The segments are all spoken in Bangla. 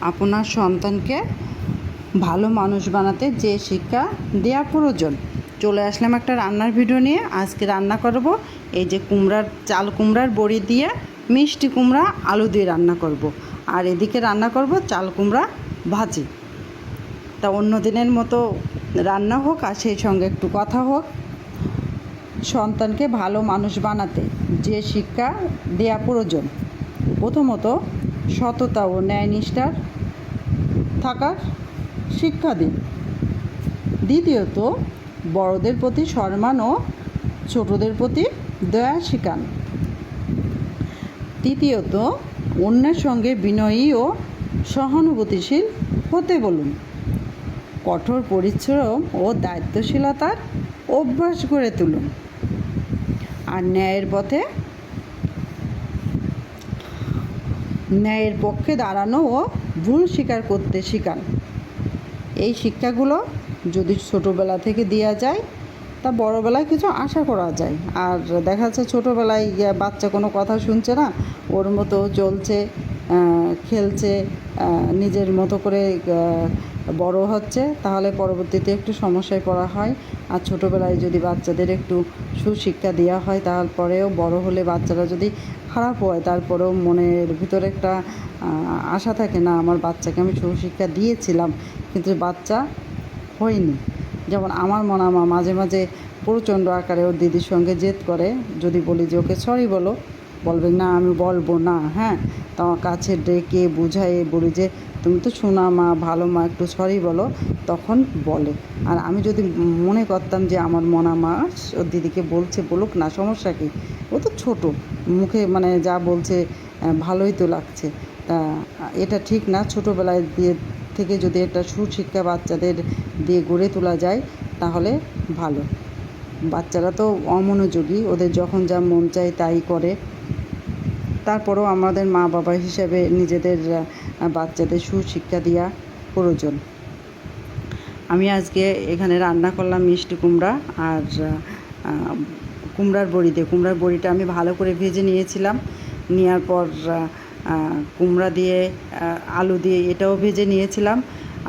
আপনার সন্তানকে ভালো মানুষ বানাতে যে শিক্ষা দেওয়া প্রয়োজন। চলে আসলাম একটা রান্নার ভিডিও নিয়ে। আজকে রান্না করব এই যে কুমড়ার, চাল কুমড়ার বড়ি দিয়ে মিষ্টি কুমড়া, আলু দিয়ে রান্না করব। আর এদিকে রান্না করব চাল কুমড়া ভাজি। তা অন্য দিনের মতো রান্না হোক আর সেই সঙ্গে একটু কথা হোক। সন্তানকে ভালো মানুষ বানাতে যে শিক্ষা দেওয়া প্রয়োজন। প্রথমত সততা ও ন্যায়নিষ্ঠার থাকার শিক্ষা দিন। দ্বিতীয়ত, বড়দের প্রতি সম্মান ও ছোটদের প্রতি দয়া শিখান। তৃতীয়ত, অন্যের সঙ্গে বিনয়ী ও সহানুভূতিশীল হতে বলুন। কঠোর পরিশ্রম ও দায়িত্বশীলতার অভ্যাস গড়ে তুলুন। আর ন্যায়ের পথে ন্যায়ের পক্ষে দাঁড়ানো ও ভুল স্বীকার করতে শেখান। এই শিক্ষাগুলো যদি ছোটোবেলা থেকে দেওয়া যায়, তা বড়োবেলায় কিছু আশা করা যায়। আর দেখা যাচ্ছে ছোটোবেলায় বাচ্চা কোনো কথা শুনছে না, ওর মতো চলছে খেলছে নিজের মতো করে বড় হচ্ছে, তাহলে পরবর্তীতে একটু সমস্যায় পড়া হয়। আর ছোটোবেলায় যদি বাচ্চাদের একটু সুশিক্ষা দেওয়া হয়, তারপরেও বড় হলে বাচ্চারা যদি খারাপ হয়, তারপরেও মনের ভিতরে একটা আশা থাকে, না, আমার বাচ্চাকে আমি সুশিক্ষা দিয়েছিলাম। কিন্তু বাচ্চা হয়নি। যেমন আমার মনামা মাঝে মাঝে প্রচণ্ড আকারে ওর দিদির সঙ্গে জেদ করে, যদি বলি যে, ওকে সরি বলো। বলবে, না, আমি বলব না। হ্যাঁ তো আমার কাছে ডেকে বুঝাইয়ে বলি যে, তুমি তো শোনা মা, ভালো মা, একটু সরি বলো। তখন বলে। আর আমি যদি মনে করতাম যে, আমার মনা মা ওর দিদিকে বলছে, বলুক না, সমস্যা কি? ও তো ছোট, মুখে মানে যা বলছে ভালোই তো লাগছে। তা এটা ঠিক না, ছোটোবেলায় দিয়ে থেকে যদি একটা সুশিক্ষা বাচ্চাদের দিয়ে গড়ে তোলা যায়, তাহলে ভালো। বাচ্চারা তো অমনোযোগী, ওদের যখন যা মন চায় তাই করে। তারপরেও আমাদের মা বাবা হিসেবে নিজেদের বাচ্চাদের সুশিক্ষা দেওয়া প্রয়োজন। আমি আজকে এখানে রান্না করলাম মিষ্টি কুমড়া আর কুমড়ার বড়ি দিয়ে। কুমড়ার বড়িটা আমি ভালো করে ভেজে নিয়েছিলাম। নেওয়ার পর কুমড়া দিয়ে আলু দিয়ে এটাও ভেজে নিয়েছিলাম।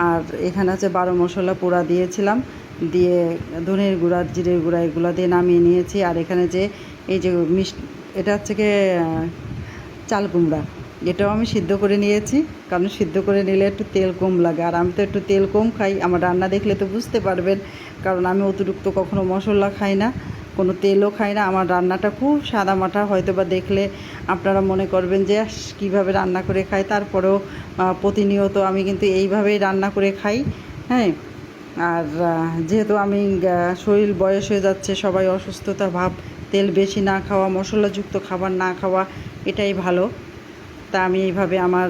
আর এখানে আছে বারো মশলা পোড়া দিয়েছিলাম। দিয়ে ধনের গুঁড়া, জিরের গুঁড়া এগুলো দিয়ে নামিয়ে নিয়েছি। আর এখানে যে এই যে মিষ্টি, এটা হচ্ছে কি চাল কুমড়া এটাও আমি সিদ্ধ করে নিয়েছি। কারণ সিদ্ধ করে নিলে একটু তেল কম লাগে। আর আমি তো একটু তেল কম খাই। আমার রান্না দেখলে তো বুঝতে পারবেন। কারণ আমি অতিরিক্ত কখনো মশলা খাই না, কোনো তেলও খাই না। আমার রান্নাটা খুব সাদামাটা। হয়তো বা দেখলে আপনারা মনে করবেন যে কীভাবে রান্না করে খাই? তারপরেও প্রতিনিয়ত আমি কিন্তু এইভাবেই রান্না করে খাই। হ্যাঁ? আর যেহেতু আমি শরীর বয়স হয়ে যাচ্ছে, সবাই অসুস্থতা ভাব তেল বেশি না খাওয়া, মশলাযুক্ত খাবার না খাওয়া এটাই ভালো। তা আমি এইভাবে আমার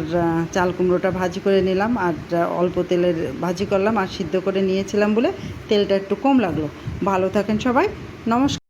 চাল কুমড়োটা ভাজি করে নিলাম আর অল্প তেলের ভাজি করলাম আর সিদ্ধ করে নিয়েছিলাম বলে তেলটা একটু কম লাগল। ভালো থাকেন সবাই, নমস্কার।